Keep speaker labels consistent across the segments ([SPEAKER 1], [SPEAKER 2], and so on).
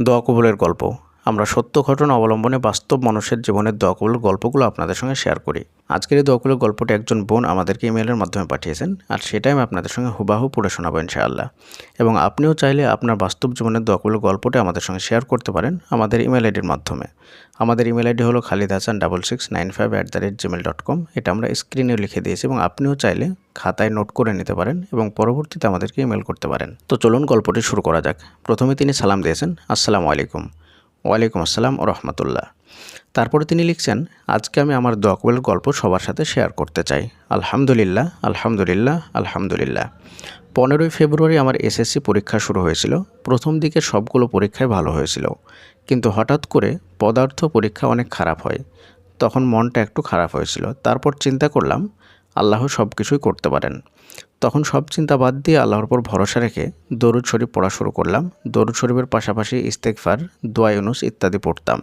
[SPEAKER 1] দোয়া কবুলের গল্প। আমরা সত্য ঘটনা অবলম্বনে বাস্তব মানুষের জীবনের দোয়া কবুলের গল্পগুলো আপনাদের সঙ্গে শেয়ার করি। আজকের এই দোয়া কবুলের গল্পটি একজন বোন আমাদেরকে ইমেলের মাধ্যমে পাঠিয়েছেন, আর সেটাই আমি আপনাদের সঙ্গে হুবাহু পড়ে শোনাবো ইনশাআল্লাহ। এবং আপনিও চাইলে আপনার বাস্তব জীবনের দোয়া কবুলের গল্পটি আমাদের সঙ্গে শেয়ার করতে পারেন আমাদের ইমেল আইডির মাধ্যমে। আমাদের ইমেল আইডি হলো Khalid Hasan double six nine five at the rate Gmail dot com. এটা আমরা স্ক্রিনে লিখে দিয়েছি এবং আপনিও চাইলে খাতায় নোট করে নিতে পারেন এবং পরবর্তীতে আমাদেরকে ইমেল করতে পারেন। তো চলুন গল্পটি শুরু করা যাক। প্রথমে তিনি সালাম দিয়েছেন, আসসালামু আলাইকুম। ওয়ালাইকুম আসসালাম রহমতুল্লাহ। তারপরে তিনি লিখছেন, আজকে আমি আমার দোয়াকবুলের গল্প সবার সাথে শেয়ার করতে চাই। আলহামদুলিল্লাহ আলহামদুলিল্লাহ আলহামদুলিল্লাহ। পনেরোই ফেব্রুয়ারি আমার এসএসসি পরীক্ষা শুরু হয়েছিল। প্রথম দিকে সবগুলো পরীক্ষায় ভালো হয়েছিল। কিন্তু হঠাৎ করে পদার্থ পরীক্ষা অনেক খারাপ হয়। তখন মনটা একটু খারাপ হয়েছিল। তারপর চিন্তা করলাম আল্লাহ সব কিছুই করতে পারেন। তখন সব চিন্তা বাদ দিয়ে আল্লাহর উপর ভরসা রেখে দরুদ শরীফ পড়া শুরু করলাম। দরুদ শরীফের পাশাপাশি ইস্তেকফার দোয়া, ইউনুস ইত্যাদি পড়তাম।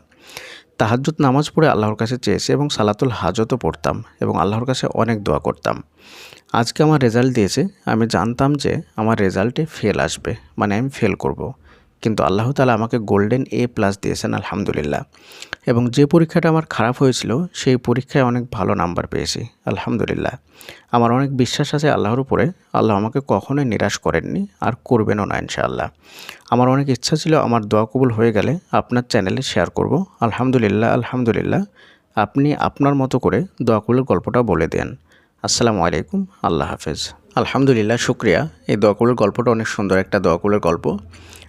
[SPEAKER 1] তাহাজ্জুদ নামাজ পড়ে আল্লাহর কাছে চেয়েছি এবং সালাতুল হাজতও পড়তাম এবং আল্লাহর কাছে অনেক দোয়া করতাম। আজকে আমার রেজাল্ট দিয়েছে। আমি জানতাম যে আমার রেজাল্টে ফেল আসবে। মানে আমি ফেল করব। কিন্তু আল্লাহ তালা আমাকে গোল্ডেন এ প্লাস দিয়েছেন, আলহামদুলিল্লাহ। এবং যে পরীক্ষাটা আমার খারাপ হয়েছিল, সেই পরীক্ষায় অনেক ভালো নাম্বার পেয়েছি, আলহামদুলিল্লাহ। আমার অনেক বিশ্বাস আছে আল্লাহর উপরে, আল্লাহ আমাকে কখনোই নিরাশ করেননি, আর করবেনও না, ইনশাআল্লাহ। আমার অনেক ইচ্ছা ছিল আমার দোয়া কবুল হয়ে গেলে আপনার চ্যানেলে শেয়ার করব। আলহামদুলিল্লাহ আলহামদুলিল্লাহ। আপনি আপনার মতো করে দোয়া কবুলের গল্পটা বলে দেন। আসসালামু আলাইকুম, আল্লাহ হাফেজ। আলহামদুলিল্লাহ, শুক্রিয়া। এই দোয়া কবুলের গল্পটা অনেক সুন্দর একটা দোয়া কবুলের গল্প।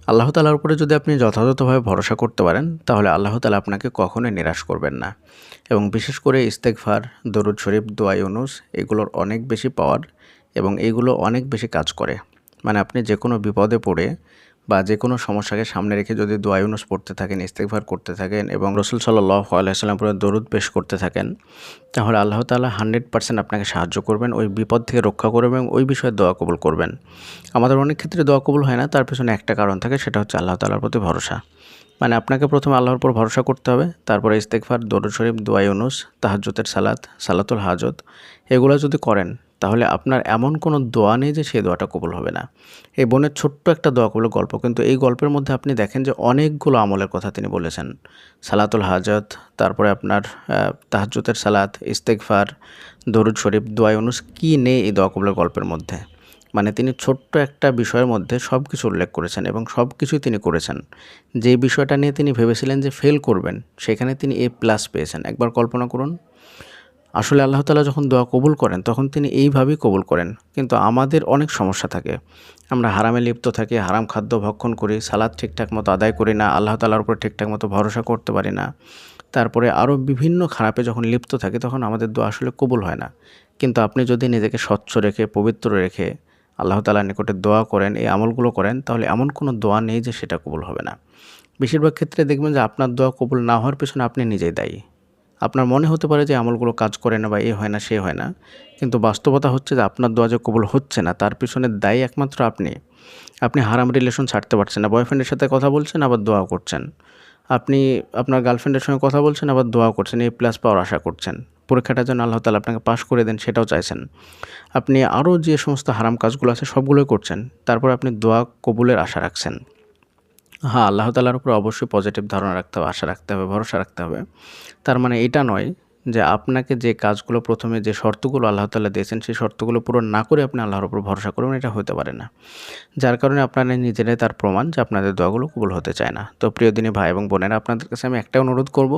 [SPEAKER 1] আল্লাহ তালার উপরে যদি আপনি যথাযথভাবে ভরসা করতে পারেন, তাহলে আল্লাহ তালা আপনাকে কখনোই নিরাশ করবেন না। এবং বিশেষ করে ইস্তেকফার দরুদ শরীফ, দোয়া ইউনুস, এগুলোর অনেক বেশি পাওয়ার এবং এইগুলো অনেক বেশি কাজ করে। মানে আপনি যে কোনো বিপদে পড়ে বা যে কোনো সমস্যাকে সামনে রেখে যদি দুয়াইউনুস পড়তে থাকেন ইস্তেকভার করতে থাকেন এবং রসুল সাল্লাহ আলাইসাল্লাম পরে দরুদ পেশ করতে থাকেন, তাহলে আল্লাহ তালা হান্ড্রেড পার্সেন্ট আপনাকে সাহায্য করবেন, ওই বিপদ থেকে রক্ষা করবেন এবং ওই বিষয়ে দোয়া কবুল করবেন। আমাদের অনেক ক্ষেত্রে দোয়া কবুল হয় না, তার পেছনে একটা কারণ থাকে, সেটা হচ্ছে আল্লাহ তালার প্রতি ভরসা। মানে আপনাকে প্রথমে আল্লাহর উপর ভরসা করতে হবে, তারপরে ইস্তেকফার দরুদ শরীফ, দোয়া ইউনুস তাহাজ্জতের সালাত, সালাতুল হাজত, এগুলো যদি করেন তাহলে আপনার এমন কোনো দোয়া নেই যে সেই দোয়াটা কবুল হবে না। এই বোনের ছোট্ট একটা দোয়া কবুল গল্প, কিন্তু এই গল্পের মধ্যে আপনি দেখেন যে অনেকগুলো আমলের কথা তিনি বলেছেন। সালাতুল হাজত, তারপরে আপনার তাহাজুতের সালাত ইস্তেকফার দরুদ শরীফ, দোয়া অনুস কী নেই এই দোয়া কবুলের গল্পের মধ্যে? মানে তিনি ছোট্ট একটা বিষয়ের মধ্যে সব কিছু উল্লেখ করেছেন এবং সব কিছুই তিনি করেছেন। যে বিষয়টা নিয়ে তিনি ভেবেছিলেন যে ফেল করবেন, সেখানে তিনি এ প্লাস পেয়েছেন। একবার কল্পনা করুন। আসলে আল্লাহ তালা যখন দোয়া কবুল করেন, তখন তিনি এইভাবেই কবুল করেন। কিন্তু আমাদের অনেক সমস্যা থাকে। আমরা হারামে লিপ্ত থাকি, হারাম খাদ্য ভক্ষণ করি, সালাদ ঠিকঠাক মতো আদায় করি না, আল্লাহ তালার উপর ঠিকঠাক মতো ভরসা করতে পারি না। তারপরে আরও বিভিন্ন খারাপে যখন লিপ্ত থাকি, তখন আমাদের দোয়া আসলে কবুল হয় না। কিন্তু আপনি যদি নিজেকে স্বচ্ছ রেখে, পবিত্র রেখে আল্লাহ তালার নিকটে দোয়া করেন, এই আমলগুলো করেন, তাহলে এমন কোনো দোয়া নেই যে সেটা কবুল হবে না। বেশিরভাগ ক্ষেত্রে দেখবেন যে আপনার দোয়া কবুল না হওয়ার পেছনে আপনি নিজেই দায়ী। আপনার মনে হতে পারে যে আমলগুলো কাজ করে না বা এ হয় না, সে হয় না। কিন্তু বাস্তবতা হচ্ছে যে আপনার দোয়া যে কবুল হচ্ছে না, তার পিছনে দায়ী একমাত্র আপনি। আপনি হারাম রিলেশন ছাড়তে পারছেন না। বয়ফ্রেন্ডের সাথে কথা বলছেন, আবার দোয়া করছেন। আপনি আপনার গার্লফ্রেন্ডের সঙ্গে কথা বলছেন, আবার দোয়া করছেন। এই প্লাস পাওয়ার আশা করছেন। পরীক্ষাটা যেন আল্লাহ তালা আপনাকে পাশ করে দেন, সেটাও চাইছেন। আপনি আরও যে সমস্ত হারাম কাজগুলো আছে, সবগুলোই করছেন। তারপর আপনি দোয়া কবুলের আশা রাখছেন। হ্যাঁ আল্লাহ তালার উপর অবশ্যই পজিটিভ ধারণা রাখতে হবে আশা রাখতে হবে, ভরসা রাখতে হবে। তার মানে এটা নয় যে আপনাকে যে কাজগুলো প্রথমে যে শর্তগুলো আল্লাহ তালা দিয়েছেন, সেই শর্তগুলো পূরণ না করে আপনি আল্লাহর উপর ভরসা করবেন, এটা হতে পারে না। যার কারণে আপনারা নিজেরাই তার প্রমাণ যে আপনাদের দোয়াগুলো কবুল হতে চায় না। তো প্রিয় দিনী ভাই এবং বোনেরা, আপনাদের কাছে আমি একটা অনুরোধ করব,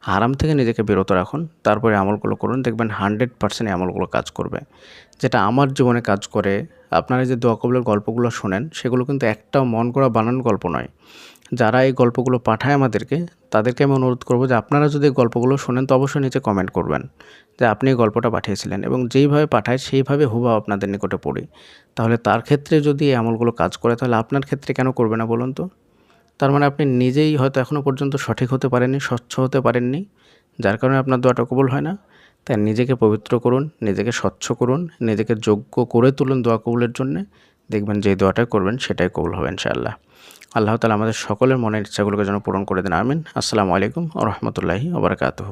[SPEAKER 1] হারাম থেকে নিজেকে বিরত রাখুন, তারপরে আমলগুলো করুন, দেখবেন হান্ড্রেড পার্সেন্ট আমলগুলো কাজ করবে। যেটা আমার জীবনে কাজ করে, আপনারা যে দোয়া কবলের গল্পগুলো শোনেন, সেগুলো কিন্তু একটাও মন করা বানানো গল্প নয়। যারা এই গল্পগুলো পাঠায় আমাদেরকে, তাদেরকে আমি অনুরোধ করব যে আপনারা যদি গল্পগুলো শোনেন, তো অবশ্যই নিচে কমেন্ট করবেন যে আপনি এই গল্পটা পাঠিয়েছিলেন এবং যেইভাবে পাঠায়, সেইভাবে হুবা আপনাদের নিকটে পড়ি। তাহলে তার ক্ষেত্রে যদি এই আমলগুলো কাজ করে, তাহলে আপনার ক্ষেত্রে কেন করবে না বলুন তো? তার মানে আপনি নিজেই হয়তো এখনও পর্যন্ত সঠিক হতে পারেননি, স্বচ্ছ হতে পারেননি, যার কারণে আপনার দোয়াটা কবুল হয় না। তাই নিজেকে পবিত্র করুন, নিজেকে স্বচ্ছ করুন, নিজেকে যোগ্য করে তুলুন দোয়া কবুলের জন্যে। দেখবেন যে দোয়াটা করবেন, সেটাই কবুল হবে ইনশাআল্লাহ। আল্লাহ তালা আমাদের সকলের মনের ইচ্ছাগুলোকে যেন পূরণ করে দেন, আমিন। আসসালামু আলাইকুম রহমতুল্লাহি ওবরাকাতহ